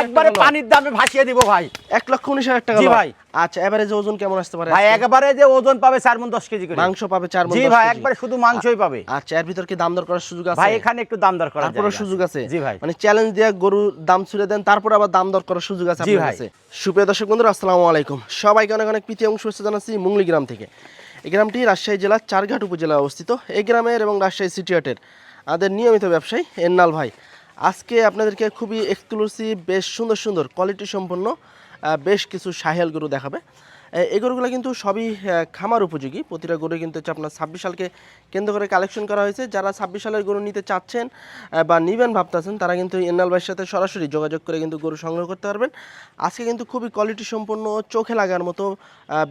একবারে পানির দামে ভাসিয়ে দিব ভাই। এক লক্ষ উনিশ হাজার টাকা ভাই। আচ্ছা এভারেজ ওজন কেমন আসতে পারে? ভাই একবারে যে ওজন পাবে চার মন দশ কেজি করে। মাংস পাবে চার মণ জি ভাই একবারে শুধু মাংসই পাবে। আচ্ছা এর ভিতর কি দাম দর করার সুযোগ আছে? ভাই এখানে একটু দাম দর করার জায়গা সুযোগ আছে? জি ভাই। মানে চ্যালেঞ্জ দিয়ে গরু দাম ছুড়ে দেন তারপর আবার দাম দর করার সুযোগ আছে আপনার কাছে। সুপ্রিয় দর্শক বন্ধুরা আসসালামু আলাইকুম। সবাইকে অনেক অনেক প্রীতি এবং শুভেচ্ছা জানাচ্ছি মুংলি গ্রাম থেকে। এই গ্রামটি রাজশাহী জেলার চারঘাট উপজেলায় অবস্থিত। এই গ্রামের এবং রাজশাহী সিটি হাটের আমাদের নিয়মিত ব্যবসায়ী এন্নাল ভাই। আজকে আপনাদেরকে খুবই এক্সক্লুসিভ বেশ সুন্দর সুন্দর কোয়ালিটি সম্পন্ন বেশ কিছু সাহেল গরু দেখাবে। এই গরুগুলো কিন্তু সবই খামার উপযোগী। প্রতিটা গরু কিন্তু হচ্ছে আপনার ছাব্বিশ সালকে কেন্দ্র করে কালেকশন করা হয়েছে। যারা ছাব্বিশ সালের গরু নিতে চাচ্ছেন বা নিবেন ভাবতেছেন, তারা কিন্তু এন্নাল ভাইয়ের সাথে সরাসরি যোগাযোগ করে কিন্তু গরু সংগ্রহ করতে পারবেন। আজকে কিন্তু খুবই কোয়ালিটি সম্পন্ন, চোখে লাগার মতো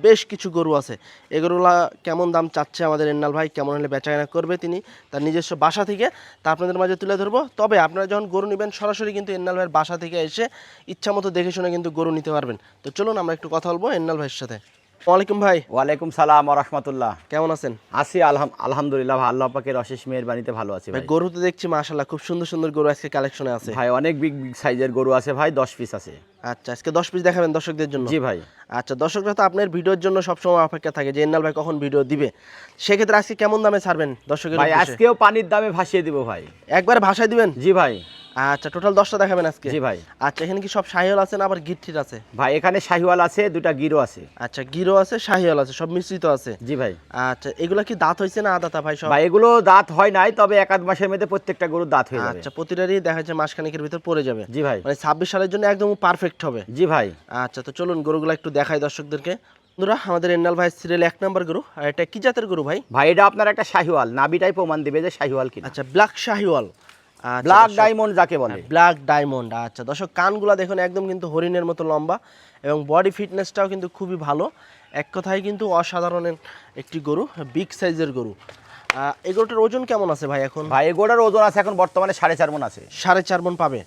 বেশ কিছু গরু আছে। এই গরুগুলা কেমন দাম চাচ্ছে আমাদের এন্নাল ভাই? কেমন হলে বেচাকেনা করবে তিনি? তার নিজস্ব বাসা থেকে তা আপনাদের মাঝে তুলে ধরবো। তবে আপনারা যখন গরু নেবেন, সরাসরি কিন্তু এন্নাল ভাইয়ের বাসা থেকে এসে ইচ্ছা মতো দেখে শুনে কিন্তু গরু নিতে পারবেন। তো চলুন আমরা একটু কথা বলব এন্নাল ভাইয়ের সাথে। ওয়ালাইকুম ভাই। ওয়ালাইকুম সালাম রহমতুল্লাহ। কেমন আছেন? আছি আলহাম আলহামদুলিল্লাহ আল্লাহ পাকের অশেষ মেহেরবানিতে ভালো আছি ভাই গরু তো দেখছি মাশাল্লাহ খুব সুন্দর সুন্দর গরু আজকে কালেকশনে আছে। ভাই অনেক বিগ বিগ সাইজের গরু আছে ভাই দশ পিস আছে। আচ্ছা আজকে দশ পিস দেখাবেন দর্শকদের জন্য। জি ভাই। আচ্ছা দর্শকরা তো আপনার ভিডিওর জন্য সবসময় অপেক্ষা থাকে যে এন্নাল ভাই কখন ভিডিও দিবে। সেক্ষেত্রে আজকে কেমন দামে ছাড়বেন দর্শকের ভাই আজকেও পানির দামে ভাসিয়ে দিব ভাই। একবার ভাষায় দিবেন? জি ভাই। আচ্ছা টোটাল দশটা দেখাবেন আজকে? জি ভাই। আচ্ছা এখানে কি সব শাহিওয়াল আছে না আবার গিট্টির আছে? ভাই এখানে শাহিওয়াল আছে দুটা গিরো আছে। আচ্ছা গিরো আছে শাহিওয়াল আছে সব মিশ্রিত আছে? জি ভাই। আচ্ছা এগুলা কি দাঁত হয়েছে না আদাতা ভাই সব? ভাই এগুলো দাঁত হয় নাই তবে এক আধ মাসের মধ্যে প্রত্যেকটা গরুর দাঁত হয়ে যাবে। আচ্ছা প্রতিটারই দেখা যাচ্ছে মাসখানেকের ভিতর পড়ে যাবে। জি ভাই। মানে ছাব্বিশ সালের জন্য একদম পারফেক্ট হবে। জি ভাই। আচ্ছা তো চলুন গরুগুলো একটু দেখাই দর্শকদেরকে। বন্ধুরা আমাদের এন্নাল ভাই সিরিয়াল এক নম্বর গরু। আর এটা কি জাতের গরু ভাই? ভাই এটা আপনার একটা শাহিওয়াল। নাবিটাই প্রমাণ দিবে যে শাহিওয়াল কি আচ্ছা ব্ল্যাক শাহিওয়াল। ব্ল্যাক ডায়মন্ড যাকে বলে। ব্ল্যাক ডায়মন্ড আচ্ছা দর্শক কানগুলা দেখুন একদম কিন্তু হরিণের মতো লম্বা এবং বডি ফিটনেসটাও কিন্তু খুবই ভালো। এক কথায় কিন্তু অসাধারণ একটি গরু বিগ সাইজের গরু। গরুটার ওজন কেমন আছে ভাই এখন? ভাই এগোটার ওজন আছে এখন বর্তমানে সাড়ে চার মন আছে। সাড়ে চার মন পাবে।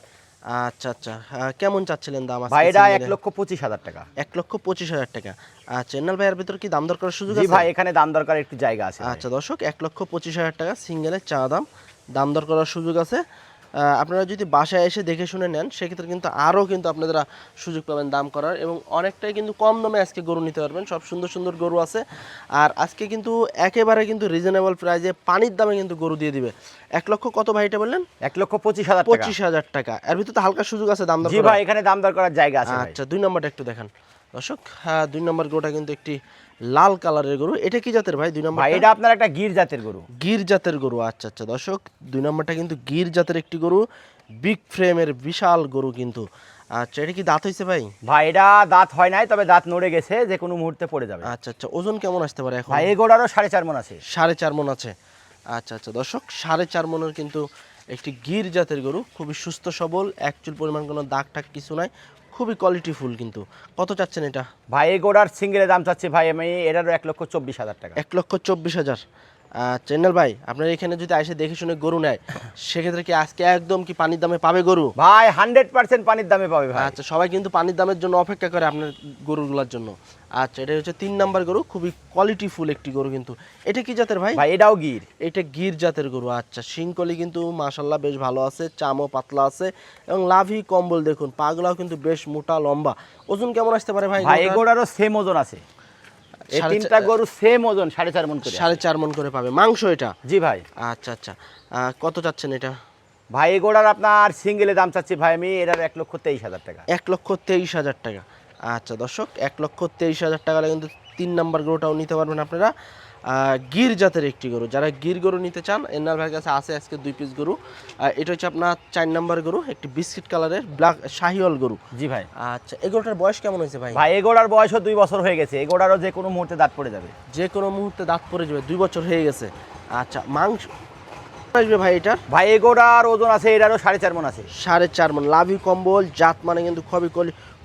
আচ্ছা আচ্ছা কেমন চাচ্ছিলেন দাম ভাই এটা এক? লক্ষ পঁচিশ হাজার টাকা। এক লক্ষ পঁচিশ হাজার টাকা। আচ্ছা এন্নাল ভাইয়ের ভিতর কি দাম দর করার সুযোগ আছে? ভাই এখানে দাম দরকার একটু জায়গা আছে আচ্ছা দর্শক এক লক্ষ পঁচিশ হাজার টাকা সিঙ্গেলের চা দাম। দাম দর করার সুযোগ আছে। আপনারা যদি বাসায় এসে দেখে শুনে নেন সেক্ষেত্রে কিন্তু আরও কিন্তু আপনারা সুযোগ পাবেন দাম করার এবং অনেকটাই কিন্তু কম দামে আজকে গরু নিতে পারবেন। সব সুন্দর সুন্দর গরু আছে। আর আজকে কিন্তু একেবারে কিন্তু রিজনেবল প্রাইজে পানির দামে কিন্তু গরু দিয়ে দিবে। এক লক্ষ কত ভাই এটা বললেন? এক লক্ষ পঁচিশ হাজার পঁচিশ হাজার টাকা। এর ভিতরে তো হালকা সুযোগ আছে দাম দর ভাই এখানে দাম দর করার জায়গা আছে আচ্ছা দুই নম্বরটা একটু দেখান। দর্শক হ্যাঁ দুই নম্বর গরুটা কিন্তু একটি লাল কালারের গরু। এটা কি জাতের ভাই? দুই নম্বর ভাই এটা আপনার একটা গির জাতের গরু। গির জাতের গরু। আচ্ছা আচ্ছা দর্শক দুই নম্বরটা কিন্তু গির জাতের একটি গরু। বিগ ফ্রেমের বিশাল গরু কিন্তু। আচ্ছা এটা কি দাঁত হয়েছে ভাই? ভাই এটা দাঁত হয় নাই তবে দাঁত নড়ে গেছে যে কোনো মুহূর্তে পড়ে যাবে। আচ্ছা আচ্ছা ওজন কেমন আসতে পারে এখন? ভাই এই গোড়ারও সাড়ে চার মন আছে। সাড়ে চার মন আছে। আচ্ছা আচ্ছা দর্শক সাড়ে চার মনের কিন্তু একটি গির জাতের গরু। খুবই সুস্থ সবল একচুল পরিমাণ কোনো দাগ টাক কিছু নাই। খুবই কোয়ালিটি ফুল কিন্তু। কত চাচ্ছেন এটা? ভাই এই গোড়ার সিঙ্গেলের দাম চাচ্ছি ভাই আমি এটারও এক লক্ষ চব্বিশ হাজার টাকা। এক লক্ষ চব্বিশ হাজার। চেন্নাল ভাই আপনার এখানে যদি এসে দেখে শুনে গরু নেয় সেক্ষেত্রে কি আজকে একদম কি পানির দামে পাবে গরু? ভাই হান্ড্রেড পার্সেন্ট পানির দামে পাবে ভাই। আচ্ছা সবাই কিন্তু পানির দামের জন্য অপেক্ষা করে আপনার গরুগুলোর জন্য। আচ্ছা এটা হচ্ছে তিন নাম্বার গরু খুবই কোয়ালিটি ফুল একটি গরু কিন্তু। এটা কি জাতের ভাই? ভাই এটাও গির। এটা গির জাতের গরু আচ্ছা। শিংকলি কিন্তু মাশাল্লাহ বেশ ভালো আছে চামও পাতলা আছে এবং লাভি কম্বল দেখুন পাগুলাও কিন্তু বেশ মোটা লম্বা। ওজন কেমন আসতে পারে ভাই ভাই এই গরুটার? গোড়ারও সেম ওজন আছে। এই তিনটা গরু সেম ওজন সাড়ে চার মন করে। সাড়ে চার মন করে পাবে। মাংস এটা? জি ভাই। আচ্ছা আচ্ছা। আহ, কত চাচ্ছেন এটা? ভাই এগোড়ার আপনার সিঙ্গেলে দাম চাচ্ছি ভাই আমি এটার এক লক্ষ তেইশ হাজার টাকা। এক লক্ষ তেইশ হাজার টাকা। আচ্ছা দর্শক এক লক্ষ তেইশ হাজার টাকা কিন্তু তিন নাম্বার গরুটাও নিতে পারবেন আপনারা। গির জাতের একটি গরু। যারা গির গরু নিতে চান এনার ভাইয়ের কাছে আছে আজকে দুই পিস গরু। আর এটা হচ্ছে আপনার চার নাম্বার গরু একটি বিস্কিট কালারের ব্ল্যাক শাহিওয়াল গরু। জি ভাই। আচ্ছা এই গরুটার বয়স কেমন হয়েছে ভাই? ভাই এই গোড়ার বয়সও দুই বছর হয়ে গেছে। এই গোড়ারও যে কোনো মুহূর্তে দাঁত পড়ে যাবে। যে কোনো মুহূর্তে দাঁত পড়ে যাবে দুই বছর হয়ে গেছে। আচ্ছা মাংস আসবে ভাই এটার? ভাই এই গোড়ার ওজন আছে এটারও সাড়ে চার মন আছে। সাড়ে চার মন। লাভি কম্বল জাত মানে কিন্তু খুবই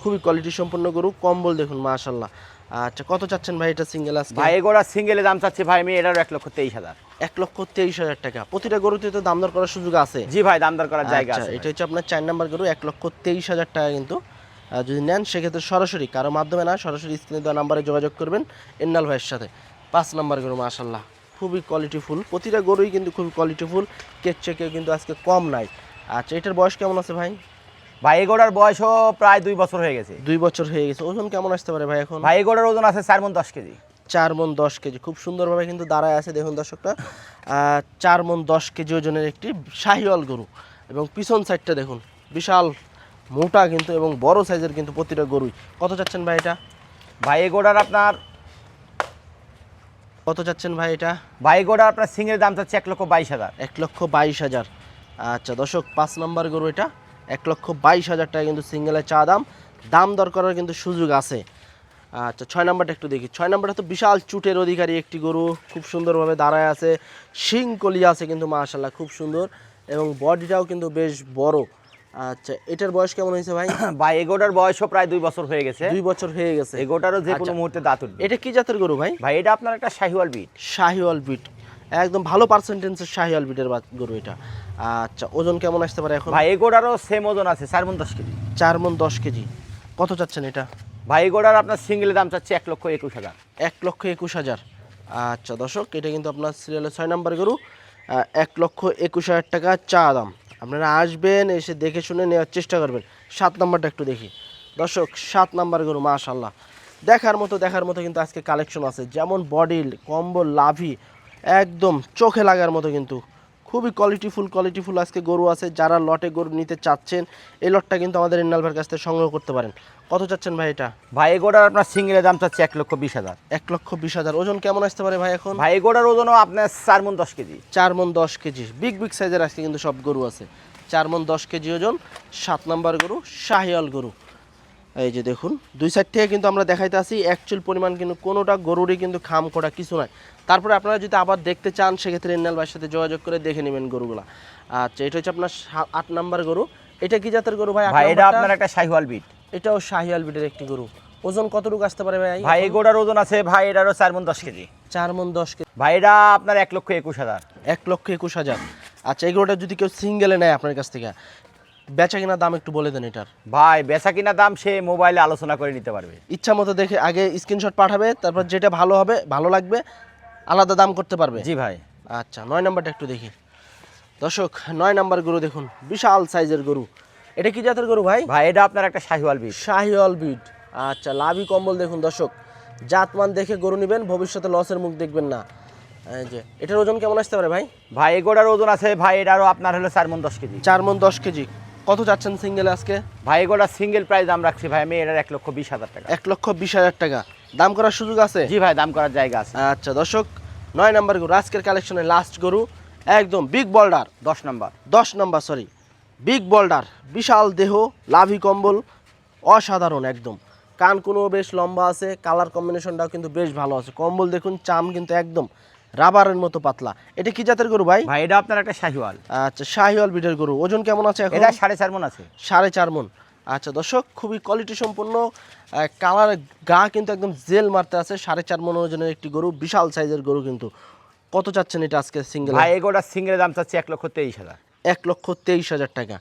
খুবই কোয়ালিটি সম্পন্ন গরু। কম্বল দেখুন মাশাল্লাহ আচ্ছা কত চাচ্ছেন ভাই এটা সিঙ্গেল আজকে? ভাই গোড়ার সিঙ্গেলে দাম চাচ্ছি ভাই আমি এটারও এক লক্ষ তেইশ হাজার। এক লক্ষ তেইশ হাজার টাকা। প্রতিটা গরুতে তো দাম দর করার সুযোগ আছে। জি ভাই দাম দর করার জায়গা আচ্ছা, আছে এটা হচ্ছে আপনার চার নাম্বার গরু এক লক্ষ তেইশ হাজার টাকা কিন্তু। যদি নেন সেক্ষেত্রে সরাসরি কারও মাধ্যমে না সরাসরি স্ক্রিনে দেওয়া নাম্বারে যোগাযোগ করবেন এন্নাল ভাইয়ের সাথে। পাঁচ নাম্বার গরু মাশাল্লাহ খুবই কোয়ালিটি ফুল প্রতিটা গরুই কিন্তু খুবই কোয়ালিটি ফুল কেক চেকেও কিন্তু আজকে কম নাই। আচ্ছা এটার বয়স কেমন আছে ভাই? ভাই এই গোড়ার বয়সও প্রায় দুই বছর হয়ে গেছে। দুই বছর হয়ে গেছে। ওজন কেমন আসতে পারে ভাই এখন? ভাই এই গোড়ার ওজন আছে চার মন দশ কেজি। চার মন দশ কেজি। খুব সুন্দরভাবে কিন্তু দাঁড়ায় আছে দেখুন দর্শকটা চার মন দশ কেজি ওজনের একটি শাহিওয়াল গরু। এবং পিছন সাইডটা দেখুন বিশাল মোটা কিন্তু এবং বড় সাইজের কিন্তু প্রতিটা গরুই। কত চাচ্ছেন ভাই এটা? ভাই এই গোড়ার আপনার কত চাচ্ছেন ভাই এটা? ভাই এই গোড়ার আপনার সিংয়ের দাম চাচ্ছে এক লক্ষ বাইশ হাজার। এক লক্ষ বাইশ হাজার। আচ্ছা দর্শক পাঁচ নম্বর গরু এটা। এক লক্ষ বাইশ হাজার টাকা কিন্তু সিঙ্গেলের চা দাম। দাম দর করার কিন্তু সুযোগ আছে। আচ্ছা ছয় নম্বরটা একটু দেখি। ছয় নম্বরটা তো বিশাল চুটের অধিকারী একটি গরু। খুব সুন্দরভাবে দাঁড়ায় আছে। শিং কলি আছে কিন্তু মাশাল্লাহ খুব সুন্দর। এবং বডিটাও কিন্তু বেশ বড়। আচ্ছা এটার বয়স কেমন হয়েছে ভাই? ভাই এগোটার বয়সও প্রায় দুই বছর হয়ে গেছে। দুই বছর হয়ে গেছে। এই গোটারও যে কোনো আচ্ছা। মুহূর্তে দাঁত উঠবে। এটা কি জাতের গরু ভাই? ভাই এটা আপনার একটা শাহিওয়াল বিট। শাহিওয়াল বিট। একদম ভালো পার্সেন্টেন্সের শাহিওয়াল বিটের গরু এটা। আচ্ছা ওজন কেমন আসতে পারে এখন? ভাই এই গোড়ারও সেম ওজন আছে চার মন দশ কেজি। চার মন দশ কেজি। কত চাচ্ছেন এটা? ভাই এই গোড়ার আপনার সিঙ্গেলের দাম চাচ্ছে এক লক্ষ একুশ হাজার। এক লক্ষ একুশ হাজার। আচ্ছা দর্শক এটা কিন্তু আপনার সিরিয়ালের ছয় নম্বর গরু। এক লক্ষ একুশ হাজার টাকা চা দাম। আপনারা আসবেন এসে দেখে শুনে নেওয়ার চেষ্টা করবেন। সাত নম্বরটা একটু দেখি। দর্শক সাত নম্বর গরু মাশাল্লাহ দেখার মতো দেখার মতো কিন্তু আজকে কালেকশন আছে। যেমন বডি কম্বল লাভি একদম চোখে লাগার মতো কিন্তু। খুবই কোয়ালিটিফুল কোয়ালিটিফুল আজকে গরু আছে যারা লটে গরু নিতে চাচ্ছেন এই লটটা কিন্তু আমাদের ইন্নালভার কাছ থেকে সংগ্রহ করতে পারেন। কত চাচ্ছেন ভাই এটা? ভাই এই গোড়ার আপনার সিঙ্গেলের দাম চাচ্ছে এক লক্ষ বিশ হাজার। এক লক্ষ বিশ হাজার। ওজন কেমন আসতে পারে ভাই এখন? ভাই এই গোড়ার ওজনও আপনার চার মন দশ কেজি। চার মন দশ কেজি। বিগ বিগ সাইজের আজকে কিন্তু সব গরু আছে। চার মন দশ কেজি ওজন সাত নম্বর গরু শাহিয়াল গরু। এই যে দেখুন দুই সাইড থেকে কিন্তু আমরা দেখাইতে আসি অ্যাকচুয়াল পরিমাণ কিন্তু কোনোটা গরুরই কিন্তু খাম খোটা কিছু নয় তারপরে আপনারা যদি আবার দেখতে চান সেক্ষেত্রে ইন্নাল ভাইয়ের সাথে যোগাযোগ করে দেখে নেবেন গরুগুলা। আচ্ছা এটা হচ্ছে আপনার আট নম্বর গরু। এটা কি জাতের গরু ভাই? ভাই এটা আপনার একটা শাহিওয়াল বিট। এটাও শাহিয়াল বিটের একটি গরু। ওজন কতটুকু আসতে পারে ভাই? ভাই গোড়ার ওজন আছে ভাই এটারও চার মন দশ কেজি। চার মন দশ কেজি। ভাই এটা আপনার এক লক্ষ একুশ হাজার। এক লক্ষ একুশ হাজার। আচ্ছা এগুলোটা যদি কেউ সিঙ্গেলে নেয় আপনার কাছ থেকে বেচা কিনা দাম একটু বলে দেন এটার। ভাই বেচা কিনা দাম সে মোবাইলে আলোচনা করে নিতে পারবে। ইচ্ছা মতো দেখে আগে স্ক্রিনশট পাঠাবে তারপর যেটা ভালো হবে ভালো লাগবে আলাদা দাম করতে পারবে। জি ভাই। আচ্ছা নয় নাম্বারটা একটু দেখি। দর্শক নয় নাম্বার গরু দেখুন বিশাল সাইজের গরু। এটা কি জাতের গরু ভাই? ভাই এটা আপনার একটা শাহিওয়াল বিট। শাহিওয়াল বিট। আচ্ছা লাভি কম্বল দেখুন দর্শক। জাতমান দেখে গরু নেবেন ভবিষ্যতে লসের মুখ দেখবেন না। যে এটার ওজন কেমন আসতে পারে ভাই? ভাই এগোটার ওজন আছে ভাই এটারও আপনার হলো চার মন দশ কেজি। চার মন দশ কেজি। কত যাচ্ছেন সিঙ্গেল আজকে? ভাই গোড়ার সিঙ্গেল প্রাইস দাম রাখছি ভাই আমি এটার এক লক্ষ বিশ হাজার টাকা। এক লক্ষ বিশ হাজার টাকা। দাম করার সুযোগ আছে? জি ভাই দাম করার জায়গা আছে। আচ্ছা দর্শক নয় নাম্বার গরু আজকের কালেকশনে লাস্ট গরু একদম বিগ বল্ডার দশ নম্বর। দশ নম্বর সরি বিগ বল্ডার বিশাল দেহ লাভি কম্বল অসাধারণ একদম। কান কোনো বেশ লম্বা আছে কালার কম্বিনেশনটাও কিন্তু বেশ ভালো আছে। কম্বল দেখুন চাম কিন্তু একদম রাবারের মতো পাতলা। এটা কি জাতের গরু ভাই? ভাই এটা আপনার একটা শাহিওয়াল। আচ্ছা শাহিওয়াল বিটের গরু। ওজন কেমন আছে এখন? এটা সাড়ে চার মন আছে। সাড়ে চার মন। আচ্ছা দর্শক খুবই কোয়ালিটি সম্পন্ন কালার গা কিন্তু একদম জেল মারতে আছে। সাড়ে চার মন ওজনের একটি গরু বিশাল সাইজের গরু কিন্তু। কত চাচ্ছেন এটা আজকে সিঙ্গেল ভাই গোড়ার সিঙ্গেলের দাম চাচ্ছি এক লক্ষ তেইশ হাজার। এক লক্ষ তেইশ হাজার টাকা।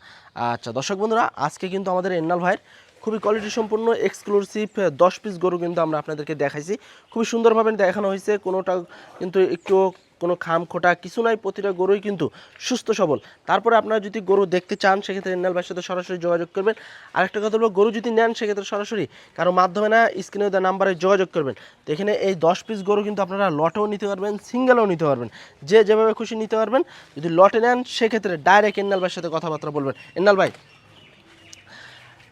আচ্ছা দর্শক বন্ধুরা আজকে কিন্তু আমাদের এন্নাল ভাইয়ের খুবই কোয়ালিটি সম্পূর্ণ এক্সক্লুসিভ দশ পিস গরু কিন্তু আমরা আপনাদেরকে দেখাইছি। খুবই সুন্দরভাবে দেখানো হয়েছে, কোনোটা কিন্তু একটু কোনো খাম খোটা কিছু নাই, প্রতিটা গরুই কিন্তু সুস্থ সবল। তারপরে আপনারা যদি গরু দেখতে চান, সেক্ষেত্রে এন্নাল ভাইয়ের সাথে সরাসরি যোগাযোগ করবেন। আরেকটা কথা বলব, গরু যদি নেন, সেক্ষেত্রে সরাসরি কারও মাধ্যমে না, স্ক্রিনে দেওয়া নাম্বারে যোগাযোগ করবেন। তো এখানে এই দশ পিস গরু কিন্তু আপনারা লটেও নিতে পারবেন, সিঙ্গেলও নিতে পারবেন। যে যেভাবে খুশি নিতে পারবেন। যদি লটে নেন, সেক্ষেত্রে ডাইরেক্ট এন্নাল ভাইয়ের সাথে কথাবার্তা বলবেন। এন্নাল ভাই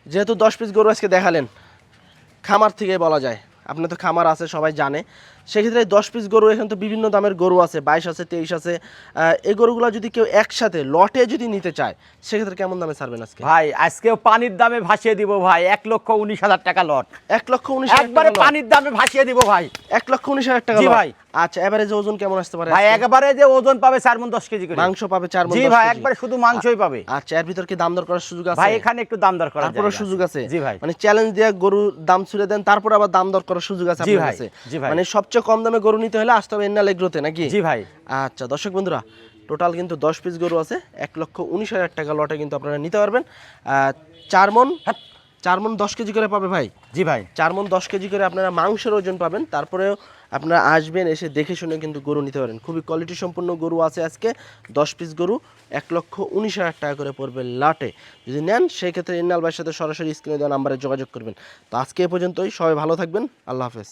যেহেতু দশ পিস গরু আজকে দেখালেন, খামার থেকে বলা যায়। আপনার তো খামার আছে, সবাই জানে। সেক্ষেত্রে দশ পিস গরু এখানে তো বিভিন্ন দামের গরু আছে বাইশ আছে তেইশ আছে এই গরুগুলো যদি কেউ একসাথে লটে যদি নিতে চায় সেক্ষেত্রে কেমন দামে ছাড়বেন আজকে? ভাই আজকেও পানির দামে ভাসিয়ে দিব ভাই এক লক্ষ উনিশ হাজার টাকা লট। এক লক্ষ উনিশ একবারে পানির দামে ভাসিয়ে দিব ভাই। এক লক্ষ উনিশ হাজার টাকা ভাই। আচ্ছা এবারে যে ওজন কেমন আসতে পারে ভাই আজকে? একেবারে যে ওজন পাবে চার মন দশ কেজি করে। মাংস পাবে চার মণ জি ভাই একবারে শুধু মাংসই পাবে। আচ্ছা এর ভিতর কি দাম দর করার সুযোগ আছে? ভাই এখানে একটু দাম দর করার তারপরে সুযোগ আছে। জি ভাই। মানে চ্যালেঞ্জ দিয়ে গরুর দাম ছুড়ে দেন তারপর আবার দাম দর করার সুযোগ আছে আপনার কাছে? জি ভাই। সবচেয়ে কম দামে গরু নিতে হলে আসতে হবে এন্নাল এগ্রোতে নাকি? জি ভাই। আচ্ছা দর্শক বন্ধুরা টোটাল কিন্তু দশ পিস গরু আছে এক লক্ষ উনিশ হাজার টাকা লটে কিন্তু আপনারা নিতে পারবেন। চার মন চার মন দশ কেজি করে পাবে ভাই। জি ভাই। চার মন দশ কেজি করে আপনারা মাংসের ওজন পাবেন তারপরেও আপনারা আসবেন এসে দেখে শুনে কিন্তু গরু নিতে পারেন খুবই কোয়ালিটি সম্পন্ন গরু আছে আজকে দশ পিস গরু এক লক্ষ উনিশ হাজার টাকা করে পড়বে লাটে। যদি নেন সেক্ষেত্রে ইন্নাল ভাইয়ের সাথে সরাসরি স্ক্রিনে দেওয়া নাম্বারে যোগাযোগ করবেন। তো আজকে এ পর্যন্তই সবাই ভালো থাকবেন আল্লাহ হাফেজ।